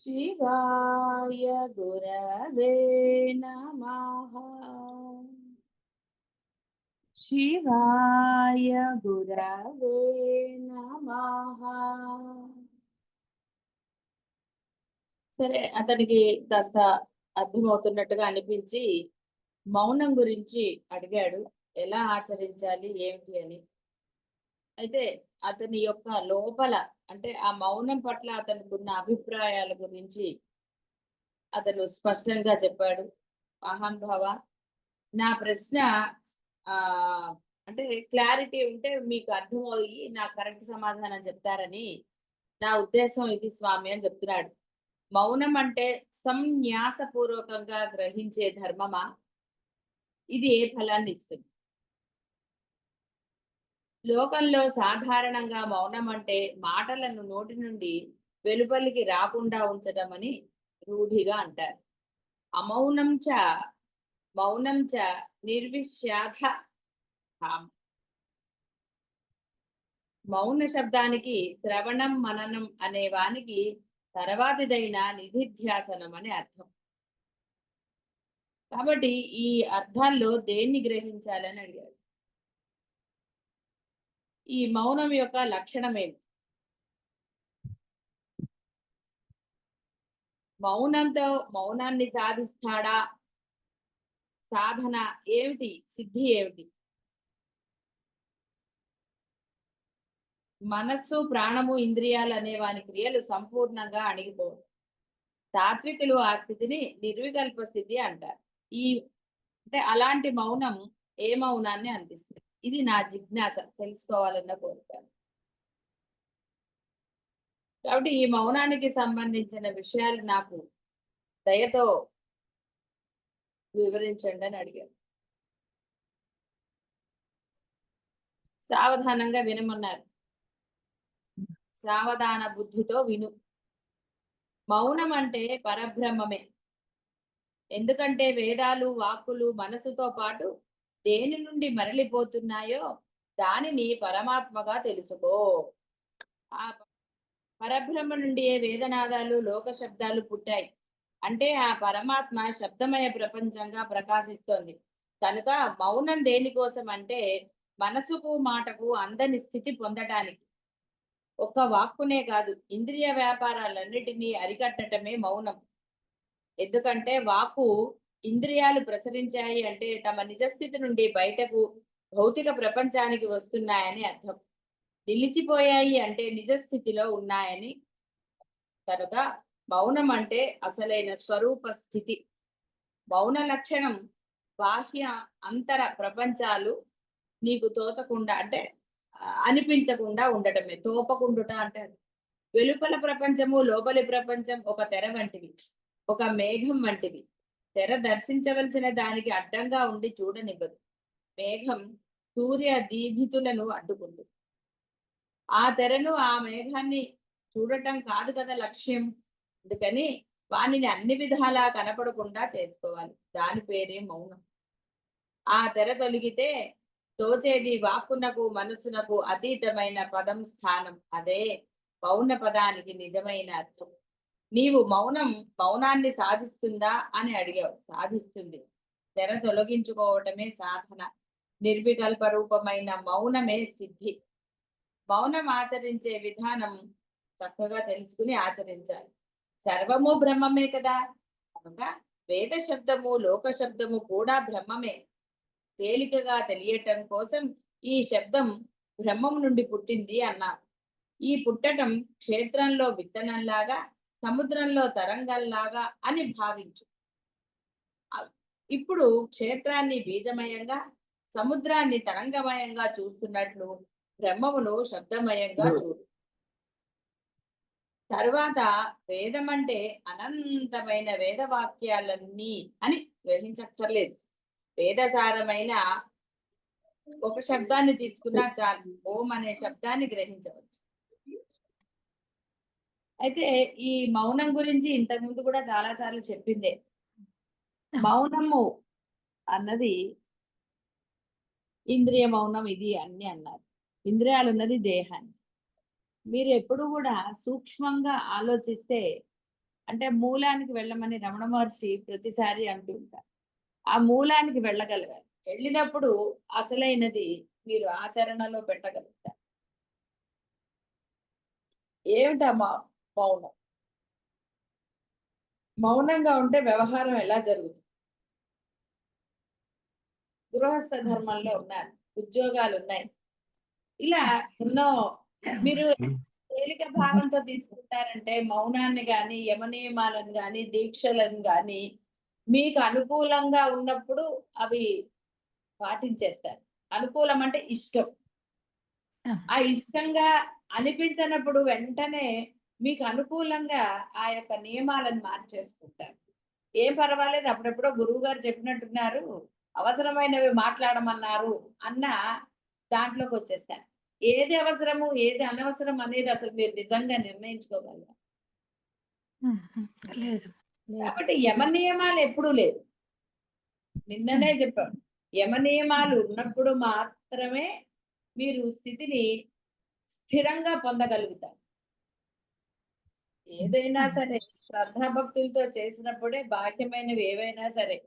शिवाय गुरवे नमः शिवाय गुरवे नमः సరే అతనికి కాస్త అర్థమవుతున్నట్టుగా అనిపించి మౌనం గురించి అడిగాడు ఎలా ఆచరించాలి ఏమిటి అని అయితే అతని యొక్క లోపల అంటే ఆ మౌనం పట్ల అతనికి ఉన్న అభిప్రాయాల గురించి అతను స్పష్టంగా చెప్పాడు. మహానుభావ నా ప్రశ్న ఆ అంటే క్లారిటీ ఉంటే మీకు అర్థమయ్యి నా కరెక్ట్ సమాధానం చెప్తారని నా ఉద్దేశం ఇది స్వామి అని చెప్తున్నాడు. మౌనం అంటే సంన్యాసపూర్వకంగా గ్రహించే ధర్మమా? ఇది ఏ ఫలాన్ని ఇస్తుంది? లోకంలో సాధారణంగా మౌనం అంటే మాటలను నోటి నుండి వెలుపలికి రాకుండా ఉంచడం అని రూఢిగా అంటారు. అమౌనం చ మౌనం చ నిర్విష్యాధ కామ మౌన శబ్దానికి శ్రవణం మననం అనే వానికి తర్వాతిదైన నిధిధ్యాసనం అని అర్థం. కాబట్టి ఈ అర్థాల్లో దేన్ని గ్రహించాలని అడిగాడు? ఈ మౌనం యొక్క లక్షణం మౌనంతో మౌనాన్ని సాధిస్తాడా? సాధన ఏమిటి? సిద్ధి ఏమిటి? మనస్సు ప్రాణము ఇంద్రియాలు అనే వాని క్రియలు సంపూర్ణంగా అణిగిపోవు. తాత్వికులు ఆ స్థితిని నిర్వికల్ప స్థితి అంటారు. ఈ అంటే అలాంటి మౌనం ఏ మౌనాన్ని అందిస్తుంది? ఇది నా జిజ్ఞాస తెలుసుకోవాలన్న కోరిక. కాబట్టి ఈ మౌనానికి సంబంధించిన విషయాలు నాకు దయతో వివరించండి అని అడిగాను సావధానంగా వినమన్నారు. సావధాన బుద్ధితో విను. మౌనం అంటే పరబ్రహ్మమే. ఎందుకంటే వేదాలు వాక్కులు మనసుతో పాటు దేని నుండి మరలిపోతున్నాయో దానిని పరమాత్మగా తెలుసుకో. ఆ పరబ్రహ్మ నుండి ఏ వేదనాదాలు లోక శబ్దాలు పుట్టాయి. అంటే ఆ పరమాత్మ శబ్దమయ ప్రపంచంగా ప్రకాశిస్తోంది. కనుక మౌనం దేనికోసం అంటే మనసుకు మాటకు అందని స్థితి పొందటానికి. ఒక్క వాక్కునే కాదు ఇంద్రియ వ్యాపారాలన్నిటినీ అరికట్టటమే మౌనం. ఎందుకంటే వాక్కు ఇంద్రియాలు ప్రసరించాయి అంటే తమ నిజస్థితి నుండి బయటకు భౌతిక ప్రపంచానికి వస్తున్నాయని అర్థం. నిలిచిపోయాయి అంటే నిజస్థితిలో ఉన్నాయని కనుక మౌనం అంటే అసలైన స్వరూప స్థితి. మౌన లక్షణం బాహ్య అంతర ప్రపంచాలు నీకు తోచకుండా అంటే అనిపించకుండా ఉండటమే. తోపకుండుట అంటారు. వెలుపల ప్రపంచము లోపలి ప్రపంచం ఒక తెర వంటివి ఒక మేఘం వంటివి. తెర దర్శించవలసిన దానికి అడ్డంగా ఉండి చూడనివ్వదు. మేఘం సూర్య దీధితులను అడ్డుకుంది. ఆ తెరను ఆ మేఘాన్ని చూడటం కాదు కదా లక్ష్యం. అందుకని వానిని అన్ని విధాలా కనపడకుండా చేసుకోవాలి. దాని పేరే మౌనం. ఆ తెర తొలగితే తోచేది వాక్కునకు మనసునకు అతీతమైన పదం స్థానం. అదే పౌన పదానికి నిజమైన అర్థం. నీవు మౌనం మౌనాన్ని సాధిస్తుందా అని అడిగావు. సాధిస్తుంది. తెర తొలగించుకోవటమే సాధన. నిర్వికల్ప రూపమైన మౌనమే సిద్ధి. మౌనం ఆచరించే విధానం చక్కగా తెలుసుకుని ఆచరించాలి. సర్వము బ్రహ్మమే కదా? కనుక వేద శబ్దము లోక శబ్దము కూడా బ్రహ్మమే. తేలికగా తెలియటం కోసం ఈ శబ్దం బ్రహ్మం నుండి పుట్టింది అన్నారు ఈ పుట్టటం క్షేత్రంలో విత్తనంలాగా సముద్రంలో తరంగంలాగా అని భావించు. ఇప్పుడు క్షేత్రాన్ని బీజమయంగా సముద్రాన్ని తరంగమయంగా చూస్తున్నట్లు బ్రహ్మమును శబ్దమయంగా చూడు. తరువాత వేదం అంటే అనంతమైన వేద వాక్యాలన్నీ అని గ్రహించక్కర్లేదు. వేదసారమైన ఒక శబ్దాన్ని తీసుకున్నా చాలు ఓం అనే శబ్దాన్ని గ్రహించవచ్చు. అయితే ఈ మౌనం గురించి ఇంతకు ముందు కూడా చాలా సార్లు చెప్పిందే మౌనము అన్నది ఇంద్రియ మౌనం ఇది అన్ని అన్నారు. ఇంద్రియాలు ఉన్నది దేహాన్ని. మీరు ఎప్పుడు కూడా సూక్ష్మంగా ఆలోచిస్తే అంటే మూలానికి వెళ్ళమని రమణ మహర్షి ప్రతిసారి అంటూ ఉంటారు. ఆ మూలానికి వెళ్ళగలగాలి. వెళ్ళినప్పుడు అసలైనది మీరు ఆచరణలో పెట్టగలుగుతారు. ఏమిటా మౌ మౌనం. మౌనంగా ఉంటే వ్యవహారం ఎలా జరుగుతుంది? గృహస్థ ధర్మంలో ఉన్నారు ఉద్యోగాలు ఉన్నాయి. ఇలా ఎన్నో మీరు తేలిక భావంతో తీసుకుంటారంటే మౌనాన్ని గాని యమనియమాలను గాని దీక్షలను గాని మీకు అనుకూలంగా ఉన్నప్పుడు అవి పాటించేస్తారు. అనుకూలం అంటే ఇష్టం. ఆ ఇష్టంగా అనిపించినప్పుడు వెంటనే మీకు అనుకూలంగా ఆ యొక్క నియమాలను మార్చేసుకుంటారు. ఏం పర్వాలేదు అప్పుడెప్పుడో గురువు గారు చెప్పినట్టున్నారు అవసరమైనవి మాట్లాడమన్నారు అన్న దాంట్లోకి వచ్చేస్తారు. ఏది అవసరము ఏది అనవసరం అనేది అసలు మీరు నిజంగా నిర్ణయించుకోగలరా? లేదు. కాబట్టి యమ నియమాలు ఎప్పుడూ లేవు. నిన్ననే చెప్పాను. యమ నియమాలు ఉన్నప్పుడు మాత్రమే మీరు స్థితిని స్థిరంగా పొందగలుగుతారు. ఏదైనా సరే శ్రద్ధాభక్తులతో చేసినప్పుడే బాహ్యమైనవి ఏవైనా సరే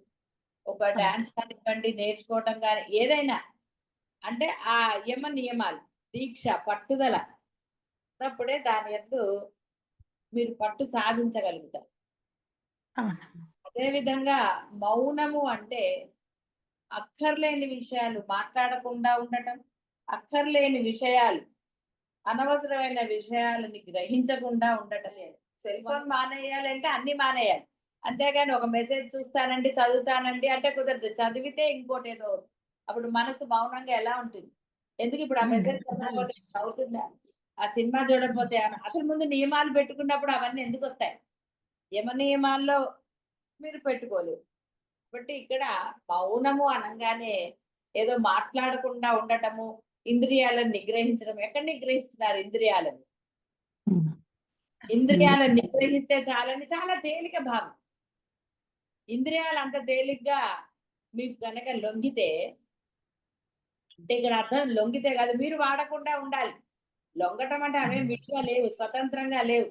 ఒక డాన్స్ కానివ్వండి నేర్చుకోవటం కానీ ఏదైనా అంటే ఆ యమ నియమాలు దీక్ష పట్టుదల ఉన్నప్పుడే దాని ఎందు మీరు పట్టు సాధించగలుగుతారు. అదే విధంగా మౌనము అంటే అక్కర్లేని విషయాలు మాట్లాడకుండా ఉండటం అక్కర్లేని విషయాలు అనవసరమైన విషయాలని గ్రహించకుండా ఉండటం. లేదు. సెల్ ఫోన్ మానేయాలంటే అన్ని మానేయాలి. అంతేగాని ఒక మెసేజ్ చూస్తానండి చదువుతానండి అంటే కుదరదు. చదివితే ఇంకోటి ఏదో అప్పుడు మనసు మౌనంగా ఎలా ఉంటుంది? ఎందుకు ఇప్పుడు ఆ మెసేజ్ చదవకపోతే అవుతుందా? ఆ సినిమా చూడకపోతే? అసలు ముందు నియమాలు పెట్టుకున్నప్పుడు అవన్నీ ఎందుకు వస్తాయి? యమ నియమాల్లో మీరు పెట్టుకోలేరు కాబట్టి ఇక్కడ మౌనము అనగానే ఏదో మాట్లాడకుండా ఉండటము ఇంద్రియాలను నిగ్రహించడం. ఎక్కడ నిగ్రహిస్తున్నారు ఇంద్రియాలను? ఇంద్రియాలను నిగ్రహిస్తే చాలని చాలా తేలిక భావం. ఇంద్రియాలు అంత తేలిగ్గా మీకు గనక లొంగితే అంటే ఇక్కడ అర్థం లొంగితే కాదు మీరు వాడకుండా ఉండాలి. లొంగటం అంటే అవేం విడిగా లేవు స్వతంత్రంగా లేవు.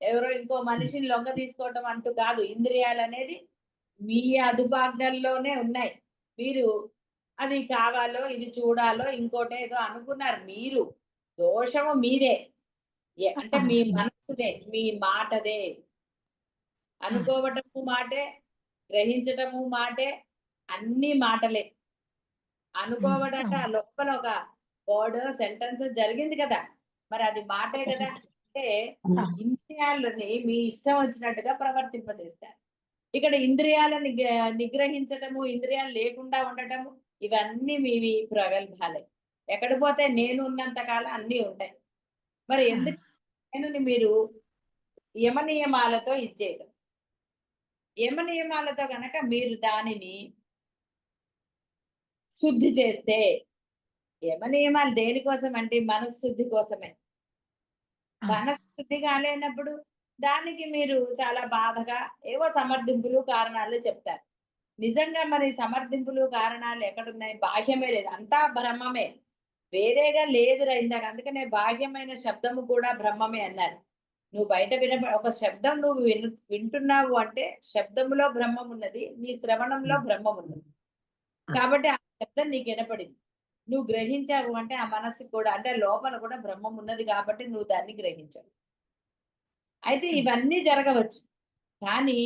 ఎవరో ఇంకో మనిషిని లొంగ తీసుకోవటం అంటూ కాదు. ఇంద్రియాలు అనేది మీ అదుపాజ్ఞల్లోనే ఉన్నాయి. మీరు అది కావాలో ఇది చూడాలో ఇంకోటి ఏదో అనుకున్నారు మీరు. దోషము మీదే. ఏ- అంటే మీ మనసుదే మీ మాటదే. అనుకోవటము మాటే గ్రహించటము మాటే అన్ని మాటలే. అనుకోవడట లోపల ఒక వర్డ్ సెంటెన్స్ జరిగింది కదా. మరి అది మాటే కదా. అంటే ఇంద్రియాలని మీ ఇష్టం వచ్చినట్టుగా ప్రవర్తింపజేస్తారు. ఇక్కడ ఇంద్రియాలను నిగ్ర- నిగ్రహించటము ఇంద్రియాలు లేకుండా ఉండటము ఇవన్నీ మీవి ప్రగల్భాలే. ఎక్కడ పోతే నేను ఉన్నంత కాలం అన్ని ఉంటాయి. మరి ఎందుకు నేను మీరు యమ నియమాలతో ఇచ్చేయటం యమ నియమాలతో గనక మీరు దానిని శుద్ధి చేస్తే యమ నియమాలు దేనికోసం అంటే మనశుద్ధి కోసమే మనశుద్ధి కాలేనప్పుడు దానికి మీరు చాలా బాధగా ఏవో సమర్థింపులు కారణాలు చెప్తారు. నిజంగా మరి సమర్థింపులు కారణాలు ఎక్కడున్నాయి? బాహ్యమే లేదు. అంతా బ్రహ్మమే. వేరేగా లేదురా ఇందాక. అందుకనే బాహ్యమైన శబ్దము కూడా బ్రహ్మమే అన్నారు నువ్వు బయట విన ఒక శబ్దం నువ్వు విను వింటున్నావు అంటే శబ్దములో బ్రహ్మం ఉన్నది నీ శ్రవణంలో బ్రహ్మం ఉన్నది కాబట్టి ఆ శబ్దం నీకు వినపడింది. నువ్వు గ్రహించావు అంటే ఆ మనసుకు కూడా అంటే లోపల కూడా బ్రహ్మం ఉన్నది కాబట్టి నువ్వు దాన్ని గ్రహించావు. అయితే ఇవన్నీ జరగవచ్చు. కానీ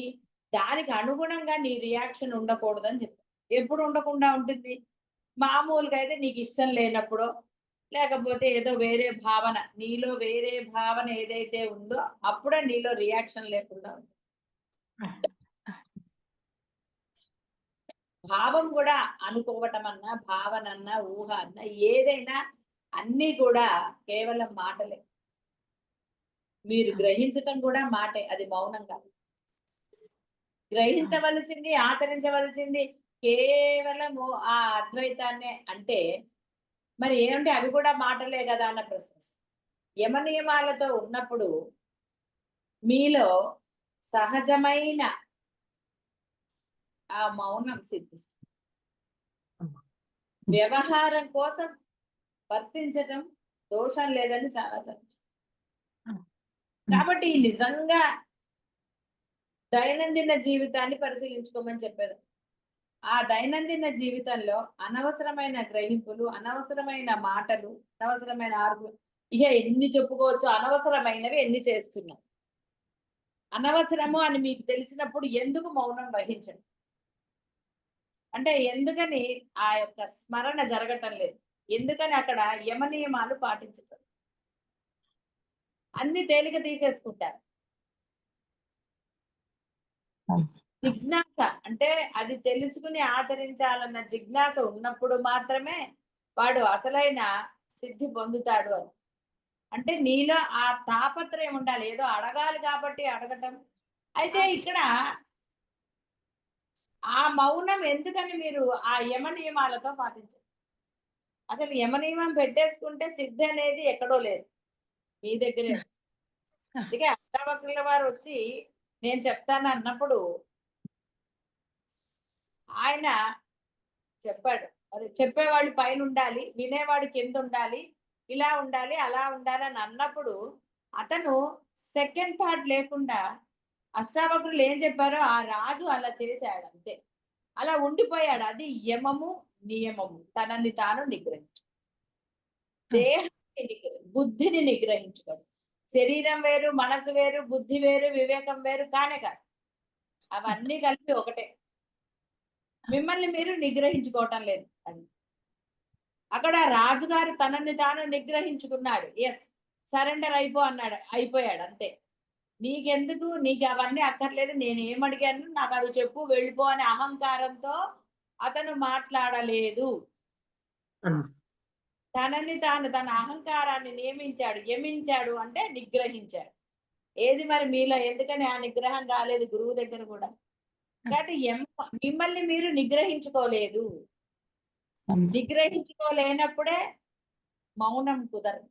దానికి అనుగుణంగా నీ రియాక్షన్ ఉండకూడదని చెప్పారు ఎప్పుడు ఉండకుండా ఉంటుంది? మామూలుగా అయితే నీకు ఇష్టం లేనప్పుడు లేకపోతే ఏదో వేరే భావన నీలో వేరే భావన ఏదైతే ఉందో అప్పుడే నీలో రియాక్షన్ లేకుండా ఉంటుంది. భావం కూడా అనుకోవటం అన్నా భావన అన్నా ఊహ అన్నా ఏదైనా అన్నీ కూడా కేవలం మాటలే. మీరు గ్రహించటం కూడా మాటే అది మౌనంగా గ్రహించవలసింది ఆచరించవలసింది కేవలము ఆ అద్వైతాన్నే అంటే మరి ఏమిటి అవి కూడా మాటలే కదా అన్న ప్రశ్న. యమ నియమాలతో ఉన్నప్పుడు మీలో సహజమైన ఆ మౌనం సిద్ధిస్తుంది. వ్యవహారం కోసం వర్తించటం దోషం లేదని చాలా సహజం కాబట్టి నిజంగా దైనందిన జీవితాన్ని పరిశీలించుకోమని చెప్పారు. ఆ దైనందిన జీవితంలో అనవసరమైన గ్రహింపులు అనవసరమైన మాటలు అనవసరమైన ఆర్గు ఇక ఎన్ని చెప్పుకోవచ్చు అనవసరమైనవి ఎన్ని చేస్తున్నాం అనవసరము అని మీకు తెలిసినప్పుడు ఎందుకు మౌనం వహించండి అంటే ఎందుకని ఆ యొక్క స్మరణ జరగటం లేదు? ఎందుకని అక్కడ యమ నియమాలు పాటించటం అన్ని తేలిక తీసేసుకుంటారు. జిజ్ఞాస. అంటే అది తెలుసుకుని ఆచరించాలన్న జిజ్ఞాస ఉన్నప్పుడు మాత్రమే వాడు అసలైన సిద్ధి పొందుతాడు అని. అంటే నీలో ఆ తాపత్రయం ఉండాలి. ఏదో అడగాలి కాబట్టి అడగటం. అయితే ఇక్కడ ఆ మౌనం ఎందుకని మీరు ఆ యమ నియమాలతో పాటించారు అసలు యమ నియమం పెట్టేసుకుంటే సిద్ధి అనేది ఎక్కడో లేదు. మీ దగ్గరే. అందుకే అష్టావక్రుల వారు వచ్చి నేను చెప్తాను అన్నప్పుడు ఆయన చెప్పాడు. అది చెప్పేవాళ్ళు పైన ఉండాలి వినేవాడు కింద ఉండాలి ఇలా ఉండాలి అలా ఉండాలి అని అన్నప్పుడు అతను సెకండ్ థాట్ లేకుండా అష్టావక్రులు ఏం చెప్పారో ఆ రాజు అలా చేశాడు అంతే. అలా ఉండిపోయాడు. అది యమము నియమము. తనని తాను నిగ్రహించు. దేహాన్ని నిగ్రహి బుద్ధిని నిగ్రహించుకోడు. శరీరం వేరు మనసు వేరు బుద్ధి వేరు వివేకం వేరు కానే కాదు. అవన్నీ కలిపి ఒకటే. మిమ్మల్ని మీరు నిగ్రహించుకోవటం లేదు అది. అక్కడ రాజుగారు తనని తాను నిగ్రహించుకున్నాడు. ఎస్ సరెండర్ అయిపో అన్నాడు అయిపోయాడు అంతే. నీకెందుకు? నీకు అవన్నీ అక్కర్లేదు. నేను ఏం అడిగాను? నాకు అవి చెప్పు వెళ్ళిపో అనే అహంకారంతో అతను మాట్లాడలేదు. తనని తాను తన అహంకారాన్ని నియమించాడు యమించాడు అంటే నిగ్రహించాడు. ఏది మరి మీలో? ఎందుకని ఆ నిగ్రహం రాలేదు గురువు దగ్గర కూడా? కాబట్టి మిమ్మల్ని మీరు నిగ్రహించుకోలేదు. నిగ్రహించుకోలేనప్పుడే మౌనం కుదరదు.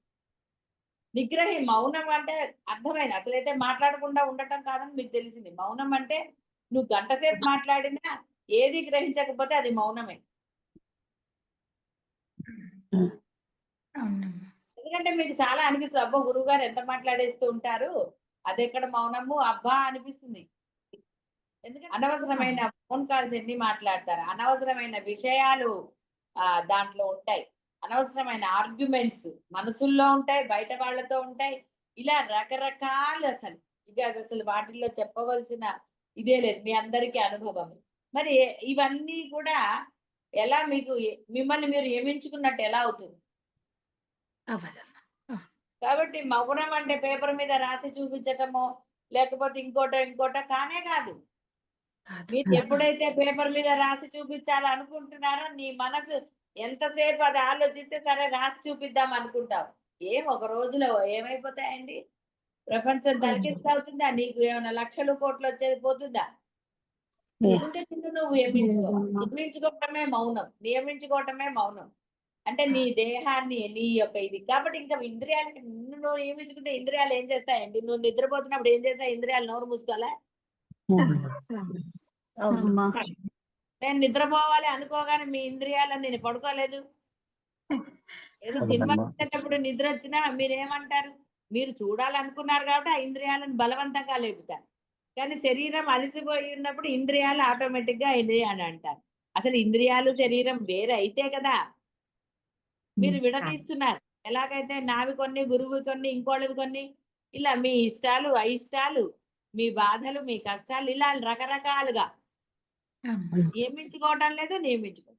నిగ్రహి మౌనం అంటే అర్థమైంది. అసలైతే మాట్లాడకుండా ఉండటం కాదని మీకు తెలిసింది. మౌనం అంటే నువ్వు గంట సేపు మాట్లాడినా ఏది గ్రహించకపోతే అది మౌనమే. ఎందుకంటే మీకు చాలా అనిపిస్తుంది. అబ్బో గురువు గారు ఎంత మాట్లాడేస్తూ ఉంటారు. అది ఎక్కడ మౌనము? అబ్బా అనిపిస్తుంది. ఎందుకంటే అనవసరమైన ఫోన్ కాల్స్ ఎన్ని మాట్లాడతారు? అనవసరమైన విషయాలు ఆ దాంట్లో ఉంటాయి. అనవసరమైన ఆర్గ్యుమెంట్స్ మనసుల్లో ఉంటాయి బయట వాళ్ళతో ఉంటాయి. ఇలా రకరకాలు అసలు. ఇక అసలు వాటిల్లో చెప్పవలసిన ఇదే లేదు. మీ అందరికీ అనుభవం. మరి ఇవన్నీ కూడా ఎలా మీకు మిమ్మల్ని మీరు ఏమించుకున్నట్టు ఎలా అవుతుంది? అవ్వదమ్మా. కాబట్టి మౌనం అంటే పేపర్ మీద రాసి చూపించటమో లేకపోతే ఇంకోటో ఇంకోటో కానే కాదు. మీరు ఎప్పుడైతే పేపర్ మీద రాసి చూపించాలనుకుంటున్నారో నీ మనసు ఎంతసేపు అది ఆలోచిస్తే సరే రాసి చూపిద్దాం అనుకుంటావు. ఏం ఒక రోజులో ఏమైపోతాయండి? ప్రపంచం తలకిస్తా అవుతుందా నీకు ఏమైనా లక్షలు కోట్లు వచ్చేది పోతుందా? ముందు నువ్వు నియమించుకో. నియమించుకోవటమే మౌనం. నియమించుకోవటమే మౌనం. అంటే నీ దేహాన్ని నీ యొక్క ఇది. కాబట్టి ఇంకా ఇంద్రియాలకి నిన్ను నువ్వు నియమించుకుంటే ఇంద్రియాలు ఏం చేస్తాయండి? నువ్వు నిద్రపోతున్నప్పుడు ఏం చేస్తాయి? ఇంద్రియాలు నోరు మూసుకోవాలా? నేను నిద్రపోవాలి అనుకోగానే మీ ఇంద్రియాలను నేను పడుకోలేదు. ఏదో సినిమా. చూసేటప్పుడు నిద్ర వచ్చినా మీరు ఏమంటారు మీరు చూడాలనుకున్నారు కాబట్టి ఆ ఇంద్రియాలను బలవంతంగా లేపుతారు. కానీ శరీరం అలసిపోయి ఉన్నప్పుడు ఇంద్రియాలు ఆటోమేటిక్గా ఇది అని అంటారు. అసలు ఇంద్రియాలు శరీరం వేరే అయితే కదా? మీరు విడదీస్తున్నారు. ఎలాగైతే నావి కొన్ని గురువు కొన్ని ఇంకోళ్ళవి కొన్ని ఇలా మీ ఇష్టాలు అయిష్టాలు మీ బాధలు మీ కష్టాలు ఇలా రకరకాలుగా. నియమించుకోవటం లేదు నియమించుకో.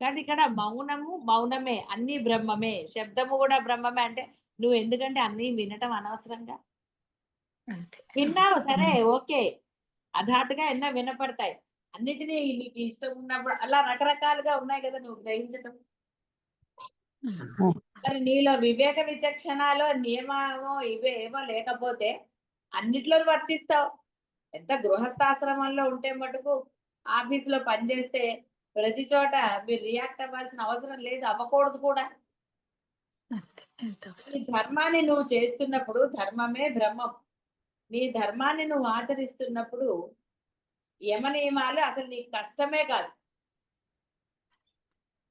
కానీ ఇక్కడ మౌనము మౌనమే అన్ని బ్రహ్మమే శబ్దము కూడా బ్రహ్మమే అంటే నువ్వు ఎందుకంటే అన్ని వినటం అనవసరంగా? విన్నావు? సరే ఓకే. అధాటుగా ఎన్నో వినపడతాయి. అన్నిటినీ నీకు ఇష్టం ఉన్నప్పుడు అలా రకరకాలుగా ఉన్నాయి కదా నువ్వు గ్రహించటం. మరి నీలో వివేక విచక్షణలో నియమమో ఇవే ఏమో లేకపోతే అన్నిట్లో వర్తిస్తావు. ఎంత గృహస్థాశ్రమంలో ఉంటే మటుకు ఆఫీసులో పనిచేస్తే ప్రతి చోట మీరు రియాక్ట్ అవ్వాల్సిన అవసరం లేదు అవ్వకూడదు కూడా. ధర్మాన్ని నువ్వు చేస్తున్నప్పుడు ధర్మమే బ్రహ్మం. నీ ధర్మాన్ని నువ్వు ఆచరిస్తున్నప్పుడు యమ నియమాలు అసలు నీకు కష్టమే కాదు.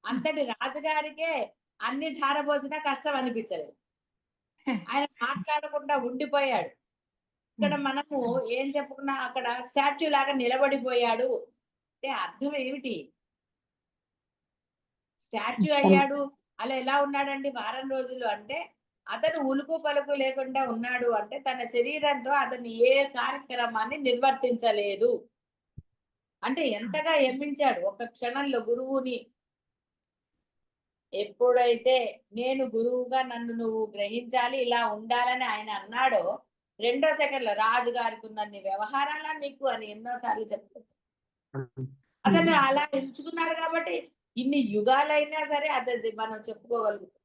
అంతటి రాజుగారికే అన్ని ధారపోసినా కష్టం అనిపించలేదు. ఆయన మాట్లాడకుండా ఉండిపోయాడు. ఇక్కడ మనము ఏం చెప్పుకున్నా అక్కడ స్టాచ్యూ లాగా నిలబడిపోయాడు. అంటే అర్థం ఏమిటి? స్టాచ్యూ అయ్యాడు అలా ఎలా ఉన్నాడండి వారం రోజులు? అంటే అతను ఉలుకు పలుకు లేకుండా ఉన్నాడు అంటే తన శరీరంతో అతను ఏ కార్యక్రమాన్ని నిర్వర్తించలేదు. అంటే ఎంతగా ఎమ్మించాడు? ఒక క్షణంలో గురువుని ఎప్పుడైతే నేను గురువుగా నన్ను నువ్వు గ్రహించాలి ఇలా ఉండాలని ఆయన అన్నాడో రెండో సెకండ్లో రాజు గారికి ఉన్నన్ని వ్యవహారాలా మీకు అని ఎన్నోసార్లు చెప్తారు అతను అలా ఎంచుకున్నాడు కాబట్టి ఇన్ని యుగాలైనా సరే అతది మనం చెప్పుకోగలుగుతాం.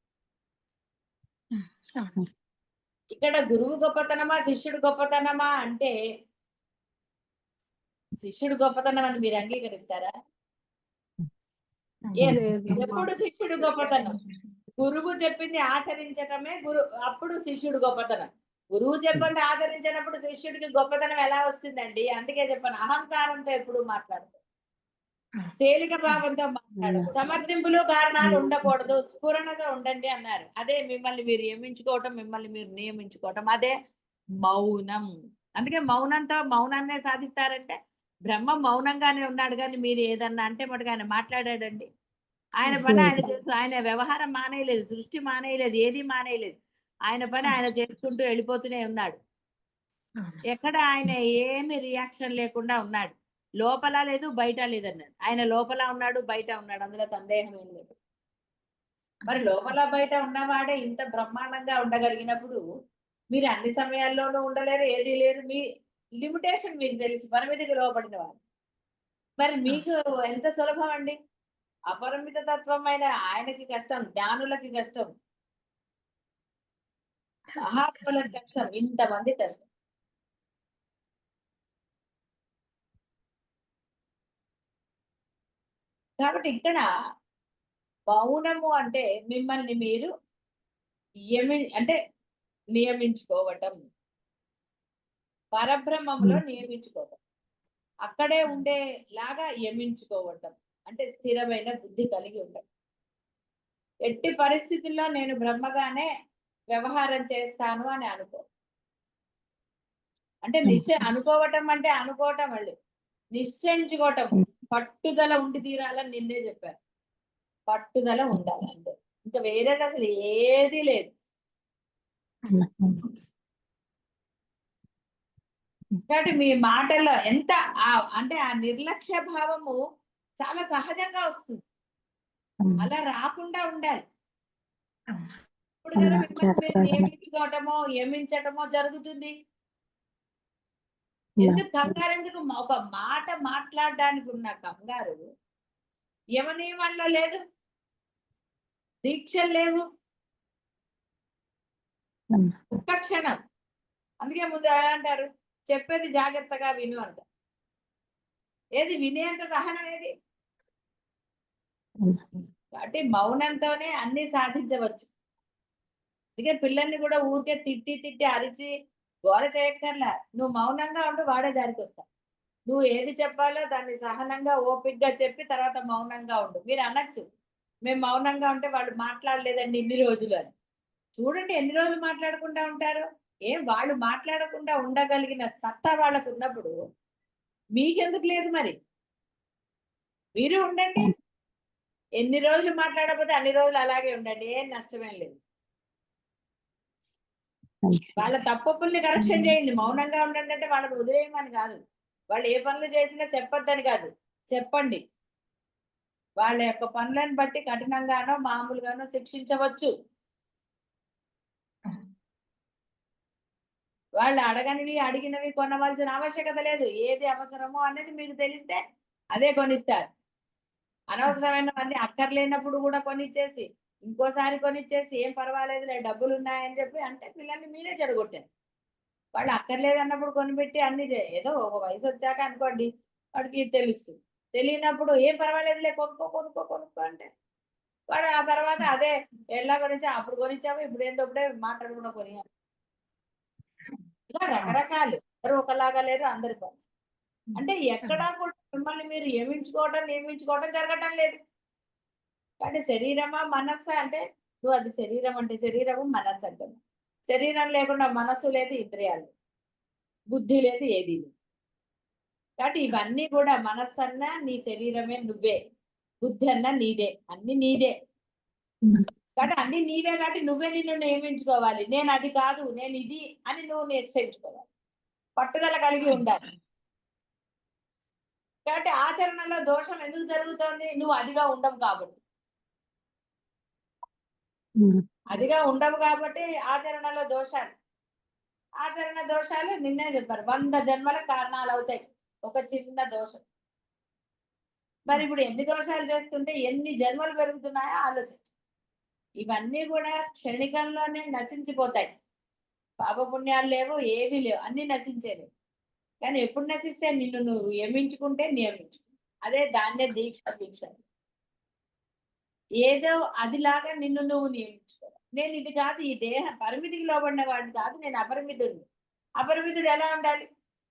ఇక్కడ గురువు గొప్పతనమా శిష్యుడు గొప్పతనమా అంటే శిష్యుడు గొప్పతనం అని మీరు అంగీకరిస్తారా. ఎప్పుడు శిష్యుడు గొప్పతనం? గురువు చెప్పింది ఆచరించటమే గురు అప్పుడు శిష్యుడు గొప్పతనం. గురువు చెప్పింది ఆచరించినప్పుడు శిష్యుడికి గొప్పతనం ఎలా వస్తుందండి? అందుకే చెప్పాను. అహంకారంతో ఎప్పుడు మాట్లాడదు. తేలిక భావంతో మాట్లాడు సమర్థింపులు కారణాలు ఉండకూడదు. స్ఫురణతో ఉండండి అన్నారు. అదే మిమ్మల్ని మీరు నియమించుకోవటం మిమ్మల్ని మీరు నియమించుకోవటం. అదే మౌనం. అందుకే మౌనంతో మౌనాన్నే సాధిస్తారంటే బ్రహ్మ మౌనంగానే ఉన్నాడు కానీ మీరు ఏదన్నా అంటే మటుకు ఆయన మాట్లాడాడండి. ఆయన పని ఆయన చేస్తూ ఆయన వ్యవహారం మానేయలేదు సృష్టి మానేయలేదు ఏది మానేయలేదు. ఆయన పని ఆయన చేసుకుంటూ వెళ్ళిపోతూనే ఉన్నాడు. ఎక్కడ ఆయన ఏమి రియాక్షన్ లేకుండా ఉన్నాడు. లోపల లేదు బయట లేదు అన్నాడు. ఆయన లోపల ఉన్నాడు బయట ఉన్నాడు. అందులో సందేహం ఏం లేదు. మరి లోపల బయట ఉన్నవాడే ఇంత బ్రహ్మాండంగా ఉండగలిగినప్పుడు మీరు అన్ని సమయాల్లోనూ ఉండలేరు ఏది లేరు. మీ లిమిటేషన్ మీకు తెలుసు పరిమితికి లోపడిన వారు మరి మీకు ఎంత సులభం అండి? అపరిమిత తత్వమైన ఆయనకి కష్టం జ్ఞానులకి కష్టం మహాత్ములకి కష్టం ఇంతమంది కష్టం. కాబట్టి ఇక్కడ మౌనము అంటే మిమ్మల్ని మీరు నియమి అంటే నియమించుకోవటం. పరబ్రహ్మంలో నియమించుకోవటం. అక్కడే ఉండేలాగా యమించుకోవటం. అంటే స్థిరమైన బుద్ధి కలిగి ఉండటం. ఎట్టి పరిస్థితుల్లో నేను బ్రహ్మగానే వ్యవహారం చేస్తాను అని అనుకో. అంటే నిశ్చయ అనుకోవటం అంటే అనుకోవటం మళ్ళీ నిశ్చయించుకోవటం. పట్టుదల ఉండి తీరాలని నిన్నే చెప్పారు పట్టుదల ఉండాలి అంతే. ఇంకా వేరేది అసలు ఏది లేదు. కాబట్టి మీ మాటల్లో ఎంత అంటే ఆ నిర్లక్ష్య భావము చాలా సహజంగా వస్తుంది. అలా రాకుండా ఉండాలి. ఇప్పుడు. నియమించుకోవటమో యమించటమో జరుగుతుంది. ఎందుకు కంగారు ఎందుకు? ఒక మాట మాట్లాడడానికి ఉన్న కంగారు యమనియమంలో లేదు. దీక్షలు లేవు. ఒక్క క్షణం. అందుకే ముందు ఎలా అంటారు చెప్పేది జాగ్రత్తగా విను అంట. ఏది వినేంత సహనం ఏది? కాబట్టి మౌనంతోనే అన్ని సాధించవచ్చు. అందుకే పిల్లల్ని కూడా ఊరికే తిట్టి తిట్టి అరిచి గోల చేయక్కర్లా. నువ్వు మౌనంగా ఉండు వాడే దారికి వస్తా. నువ్వు ఏది చెప్పాలో దాన్ని సహనంగా ఓపిక్గా చెప్పి తర్వాత మౌనంగా ఉండు. మీరు అనొచ్చు. మేము మౌనంగా ఉంటే వాళ్ళు మాట్లాడలేదండి ఇన్ని రోజులు అని. చూడండి ఎన్ని రోజులు మాట్లాడకుండా ఉంటారు. ఏం వాళ్ళు మాట్లాడకుండా ఉండగలిగిన సత్తా వాళ్ళకు ఉన్నప్పుడు మీకెందుకు లేదు మరి? మీరు ఉండండి. ఎన్ని రోజులు మాట్లాడకపోతే అన్ని రోజులు అలాగే ఉండండి ఏం నష్టమేం లేదు. వాళ్ళ తప్పుల్ని కరెక్షన్ చేయండి మౌనంగా ఉండండి అంటే వాళ్ళని వదిలేయమని కాదు. వాళ్ళు ఏ పనులు చేసినా చెప్పొద్దని కాదు చెప్పండి. వాళ్ళ యొక్క పనులను బట్టి కఠినంగానో మామూలుగానో శిక్షించవచ్చు. వాళ్ళు అడగనివి అడిగినవి కొనవలసిన ఆవశ్యకత లేదు. ఏది అవసరమో అనేది మీకు తెలిస్తే అదే కొనిస్తారు. అనవసరమైన అక్కర్లేనప్పుడు కూడా కొనిచ్చేసి ఇంకోసారి కొనిచ్చేసి ఏం పర్వాలేదులే డబ్బులు ఉన్నాయని చెప్పి అంటే పిల్లల్ని మీరే చెడగొట్టారు. వాళ్ళు అక్కర్లేదు అన్నప్పుడు కొనిపెట్టి అన్ని చే- ఏదో ఒక వయసు వచ్చాక అనుకోండి వాడికి తెలుస్తుంది తెలియనప్పుడు ఏం పర్వాలేదులే కొనుక్కో కొనుక్కో కొనుక్కో అంటే. వాడు ఆ తర్వాత అదే ఎట్లా కొనిచ్చా అప్పుడు కొనిచ్చావు ఇప్పుడు ఏంటో ఇప్పుడే మాట్లాడకుండా కొని ఇలా రకరకాలు. ఎవరు ఒకలాగా లేరు అందరి పరిస్థితి. అంటే ఎక్కడా కూడా మిమ్మల్ని మీరు ఏమించుకోవటం నియమించుకోవటం జరగటం లేదు. అంటే శరీరమా మనస్సు అంటే నువ్వు అది శరీరం అంటే శరీరము మనస్సు అంటే శరీరం లేకుండా మనస్సు లేదు ఇంద్రియాలు. బుద్ధి లేదు ఏది లేదు. కాబట్టి ఇవన్నీ కూడా మనస్సు అన్నా నీ శరీరమే నువ్వే. బుద్ధి అన్నా నీదే. అన్ని నీదే. కాబట్టి అన్ని నీవే కాబట్టి నువ్వే నిన్ను నియమించుకోవాలి. నేను అది కాదు నేను ఇది అని నువ్వు నిశ్చయించుకోవాలి. పట్టుదల కలిగి ఉండాలి. కాబట్టి ఆచరణలో దోషం ఎందుకు జరుగుతోంది? నువ్వు అదిగా ఉండవు కాబట్టి. అదిగా ఉండవు కాబట్టి ఆచరణలో దోషాలు. ఆచరణ దోషాలు నిన్నే చెప్పారు. వంద జన్మల కారణాలు అవుతాయి ఒక చిన్న దోషం. మరి ఇప్పుడు ఎన్ని దోషాలు చేస్తుంటే ఎన్ని జన్మలు పెరుగుతున్నాయో ఆలోచించు. ఇవన్నీ కూడా క్షణికంలోనే నశించిపోతాయి. పాపపుణ్యాలు లేవు ఏవి లేవు. అన్ని నశించేవి. కానీ ఎప్పుడు నశిస్తే నిన్ను నువ్వు నియమించుకుంటే నియమించు. అదే దాన్నే దీక్ష దీక్ష. ఏదో అదిలాగా నిన్ను నువ్వు నియమించుకో. నేను ఇది కాదు ఈ దేహ పరిమితికి లోబడిన వాడిని కాదు నేను అపరిమితుడిని. అపరిమితుడు ఎలా ఉండాలి?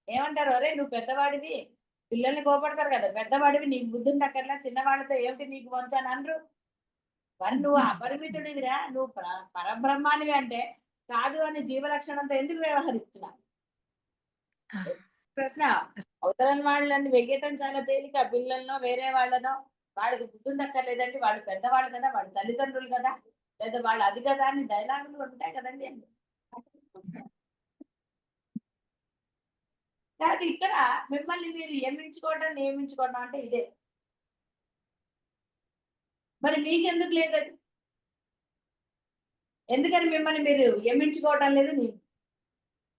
ఏమంటారు? అరే నువ్వు పెద్దవాడివి పిల్లల్ని కోపడతారు కదా పెద్దవాడివి నీకు బుద్ధి ఉండక్కర్లా చిన్నవాళ్ళతో ఏమిటి నీకు వంతు అని అనరు. మరి నువ్వు అపరిమితుడివిరా? నువ్వు పర- పరబ్రహ్మానివి అంటే కాదు అని జీవలక్షణంతో ఎందుకు వ్యవహరిస్తున్నావు ప్రశ్న. అవతల వాళ్ళని వెయ్యటం చాలా తేలిక. పిల్లలనో వేరే వాళ్ళనో వాళ్ళకి గుర్తుండక్కర్లేదండి వాళ్ళు పెద్దవాళ్ళు కదా వాళ్ళ తల్లిదండ్రులు కదా లేదా వాళ్ళు అది కదా అని డైలాగులు ఉంటాయి కదండి. కాబట్టి ఇక్కడ మిమ్మల్ని మీరు నియమించుకోవటం నియమించుకోవడం అంటే ఇదే. మరి మీకెందుకు లేదు ఎందుకని మిమ్మల్ని మీరు నియమించుకోవటం లేదు? నీ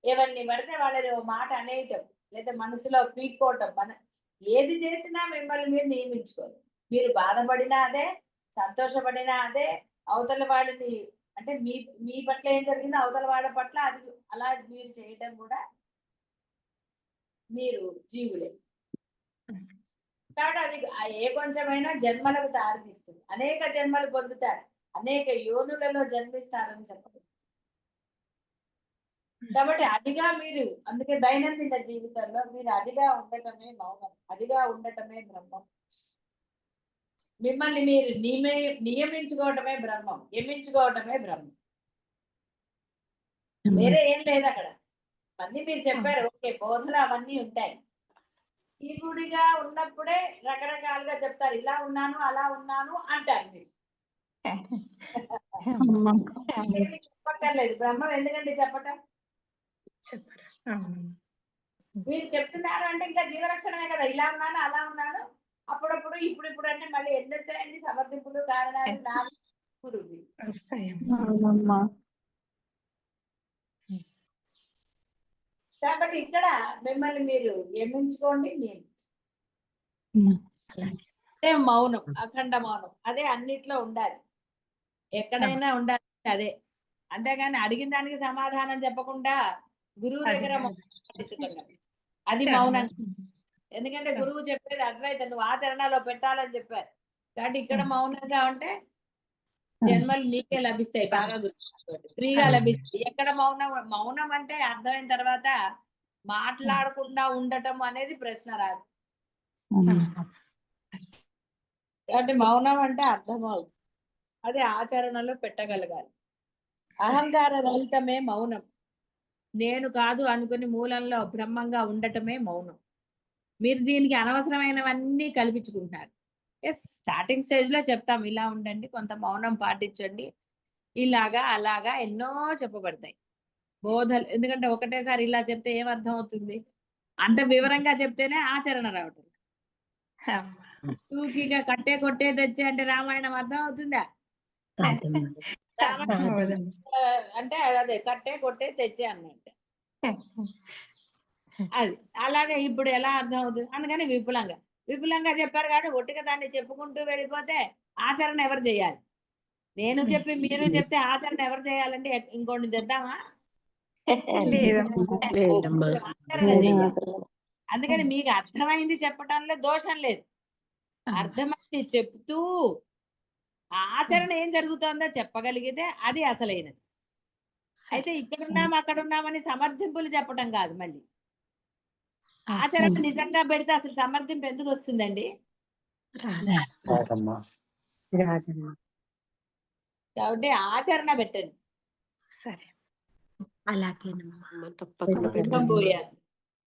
ఎవరిని పడితే వాళ్ళని ఓ మాట అనేయటం. లేదా మనసులో పీక్కోవటం. మన ఏది చేసినా మిమ్మల్ని మీరు నియమించుకోరు. మీరు బాధపడినా అదే సంతోషపడినా అదే అవతల వాడిని అంటే మీ మీ పట్ల ఏం జరిగిందో అవతల వాళ్ళ పట్ల అది అలా మీరు చేయటం కూడా మీరు జీవులే. కాబట్టి అది ఏ కొంచెమైనా జన్మలకు దారితీస్తుంది. అనేక జన్మలు పొందుతారు. అనేక యోనులలో జన్మిస్తారని చెప్పదు కాబట్టి అదిగా మీరు అందుకే దైనందిన జీవితంలో మీరు అదిగా ఉండటమే మౌనం అదిగా ఉండటమే బ్రహ్మం. మిమ్మల్ని మీరు నియమే నియమించుకోవటమే బ్రహ్మం నియమించుకోవటమే బ్రహ్మం. వేరే ఏం లేదు అక్కడ. అన్ని మీరు చెప్పారు ఓకే బోధలు అవన్నీ ఉంటాయి. జీవుడిగా ఉన్నప్పుడే రకరకాలుగా చెప్తారు ఇలా ఉన్నాను అలా ఉన్నాను అంటారు మీరు. చెప్పక్కర్లేదు బ్రహ్మం ఎందుకంటే చెప్పటం? చెప్పరా. మీరు చెప్తున్నారు అంటే ఇంకా జీవలక్షణమే కదా. ఇలా ఉన్నాను అలా ఉన్నాను. అప్పుడప్పుడు ఇప్పుడు ఇప్పుడు అంటే మళ్ళీ ఎన్ని వచ్చాయండి సమర్థింపులు కారణాలు కాబట్టి ఇక్కడ మిమ్మల్ని మీరు నియమించుకోండి నియమించు. అదే మౌనం అఖండ మౌనం. అదే అన్నిట్లో ఉండాలి. ఎక్కడైనా ఉండాలి. అదే. అంతేగాని అడిగిన దానికి సమాధానం చెప్పకుండా గురువు దగ్గర. అది మౌనం. ఎందుకంటే గురువు చెప్పేది అద్వైతం నువ్వు ఆచరణలో పెట్టాలని చెప్పారు. కాబట్టి ఇక్కడ మౌనంగా ఉంటే జన్మలు నీకే లభిస్తాయి బాగా ఫ్రీగా లభిస్తాయి. ఎక్కడ మౌనం మౌనం అంటే అర్థమైన తర్వాత మాట్లాడకుండా ఉండటం అనేది ప్రశ్న రాదు. కాబట్టి మౌనం అంటే అర్థం అవుతుంది అది ఆచరణలో పెట్టగలగాలి. అహంకార రహితమే మౌనం. నేను కాదు అనుకుని మూలంలో బ్రహ్మంగా ఉండటమే మౌనం. మీరు దీనికి అనవసరమైనవన్నీ కల్పించుకుంటున్నారు. ఎస్ స్టార్టింగ్ స్టేజ్లో చెప్తాం ఇలా ఉండండి కొంత మౌనం పాటించండి ఇలాగా అలాగా ఎన్నో చెప్పబడతాయి. బోధలు ఎందుకంటే ఒకటేసారి ఇలా చెప్తే ఏం అర్థం అవుతుంది? అంత వివరంగా చెప్తేనే ఆచరణ రావటం. టూకీగా కట్టే కొట్టే తెచ్చే అంటే రామాయణం అర్థం అవుతుందా? అంటే అదే కట్టే కొట్టే తెచ్చే అన్నట్టు అది. అలాగే ఇప్పుడు ఎలా అర్థం అవుతుంది అందుకని విపులంగా. విపులంగా చెప్పారు కాబట్టి ఒట్టిగా దాన్ని చెప్పుకుంటూ వెళ్ళిపోతే ఆచరణ ఎవరు చేయాలి? నేను చెప్పి మీరు చెప్తే ఆచరణ ఎవరు చేయాలంటే ఇంకోటి తెద్దామా? ఆచరణ అందుకని మీకు అర్థమైంది చెప్పటంలో దోషం లేదు. అర్థమైంది చెప్తూ ఆచరణ ఏం జరుగుతోందో చెప్పగలిగితే అది అసలైనది. అయితే ఇక్కడున్నాం అక్కడ ఉన్నామని సమర్థింపులు చెప్పటం కాదు మళ్ళీ. ఆచరణ నిజంగా పెడితే అసలు సమర్థింపు ఎందుకు వస్తుందండి? కాబట్టి ఆచరణ పెట్టండి. సరే. అలాగేనమ్మా. తప్పకుండా